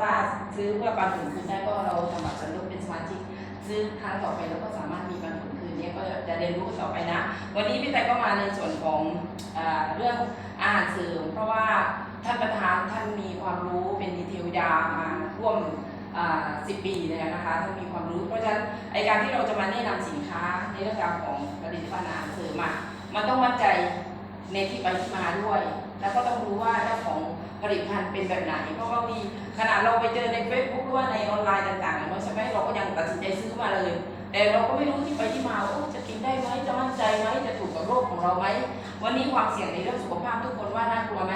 ถ้าซื้อเพื่อปันผลคืนได้ก็เราสมัครสนุกเป็นสมาชิก ซื้อครั้งต่อไปแล้วก็สามารถมีปันผลคืนเนี้ก็จะเรียนรู้ต่อไปนะ วันนี้พี่แต่ก็มาในส่วนของอเรื่องอาหารเสริมเพราะว่าท่านประธานท่านมีความรู้เป็นดีเทลยามาร่วมสิบปีเลยนะคะท่านมีความรู้ เพราะฉะนั้นไอการที่เราจะมาแนะนำสินค้าในเรื่องราวของผลิตภัณฑ์อาหารเสริมอะมันต้องมั่นใจ ในที่ไปที่มาด้วย แล้วก็ต้องรู้ว่าเจ้าของผลิตภัณฑ์เป็นแบบไหน เพราะบางทีขนาดเราไปเจอในเฟซบุ๊กหรือว่าในออนไลน์ต่างๆเราใช่ไหมเราก็ยังตัดสินใจซื้อมาเลย แต่เราก็ไม่รู้ที่ไปที่มาว่าจะกินได้ไหมจะมั่นใจไหมจะถูกกับโรคของเราไหมวันนี้ความเสี่ยงในเรื่องสุขภาพทุกคนว่าน่ากลัวไหม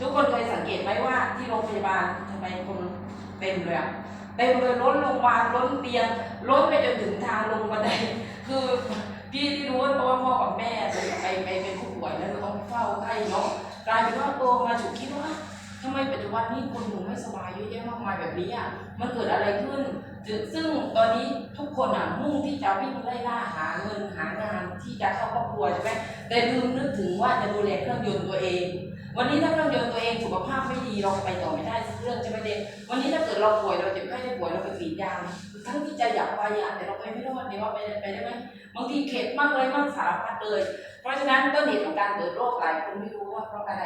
ทุกคนเคยสังเกตไหมว่าที่โรงพยาบาลทำไมคนเต็มเลยอะเต็มเลยล้นโรงพยาบาลล้นเตียงล้นไปจนถึงทางลงบันไดคือ กลายเป็นว่าโตมาถูกคิดว่าทำไมปัจจุบันนี้คนหนูไม่สบายเยอะแยะมากมายแบบนี้อะมันเกิดอะไรขึ้น ซึ่งตอนนี้ทุกคนอะมุ่งที่จะวิ่งไล่ล่าหาเงินหางานที่จะเข้าครอบครัวใช่ไหมแต่ลืมนึกถึงว่าจะดูแลเครื่องยนต์ตัวเอง วันนี้ถ้าเครื่องยนต์ตัวเองสุขภาพไม่ดีเราไปต่อไม่ได้สักเรื่องใช่ไหมเด็กวันนี้ถ้าเกิดเราป่วยเราเจ็บไข้ได้ป่วยเราไปกรีดยางทั้งที่ใจอยากไปอะแต่เราไปไม่รอดเนี่ยว่าไปไปได้ไหมบางทีเข็ดมากเลยมากสารพัดเลย เพราะฉะนั้นต้นเหตุของการเกิดโรคหลายคนไม่รู้ ว่าเพราะอะไร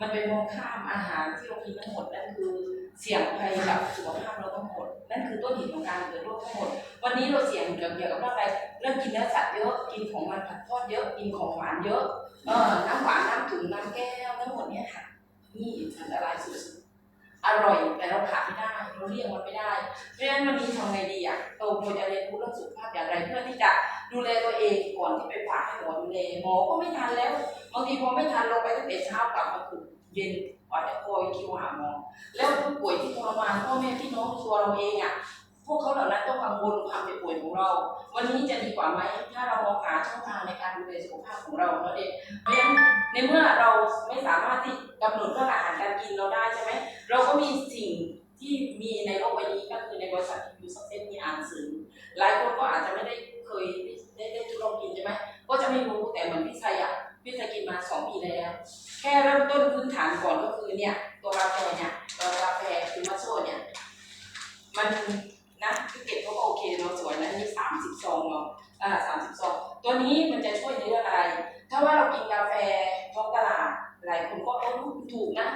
มันเป็นมองข้ามอาหารที่เรากินทั้งหมดนั่นคือเสี่ยงภัยกับสุขภาพเราทั้งหมด นั่นคือต้นเหตุของการเกิดโรคทั้งหมด วันนี้เราเสี่ยงเกี่ยวกับเรื่องอะไรเรื่องกินเนื้อสัตว์เยอะกินของมันผัดทอดเยอะกินของหวานเยอะเออน้ำหวานน้ำถึงน้ำแก้วทั้งหมดเนี้ยค่ะนี่อันตรายสุดๆอร่อยแต่เราขาดไม่ได้ เราเลี่ยงมันไม่ได้เพราะฉะนั้นวันนี้ทำไงดีอะโตโมจะเรียนรู้เรื่องสุขภาพอย่างไร เพื่อที่จะดูแลตัวเองก่อนที่ไปฝากให้หมอดูแลหมอก็ไม่ทันแล้วบางทีพอไม่ทันเราไปตั้งแต่เช้ากลับมาถึงเย็นกว่าจะคอยคิวหาหมอแล้วผู้ป่วยที่ทรมานพ่อแม่พี่น้องตัวเราเองอะพวกเขาเหล่านั้นต้องกังวลความเจ็บป่วยของเรา วันนี้จะดีกว่าไหม ถ้าเรามองหาช่องทางในการดูแลสุขภาพของเราเนาะเด็กเพราะฉะนั้นในเมื่อเราไม่สามารถที่กำหนดเรื่องอาหารการกินเราได้ใช่ไหม เราก็มีสิ่งที่มีในโลกใบนี้ก็คือใน บริษัทยูสักเซนมีอ่านสื่อหลายคนก็อาจจะไม่ได้เคยได้ได้ทดลองกินใช่ไหมก็จะไม่รู้แต่เหมือนพี่ชัยอะพี่ชัยกินมาสองปีแล้วแค่เริ่มต้นพื้นฐานก่อนก็คือเนี่ยตัวกาแฟเนี่ยตัวกาแฟคือมัสโซเนี่ยมันนะคือเก็บเขาก็โอเคเนาะสวยนะนี่สามสิบซองเนาะอ่าสามสิบซองตัวนี้มันจะช่วยในเรื่องอะไร ถ้าว่าเรากินกาแฟท้องตลาดหลายคนก็เออถูกนะ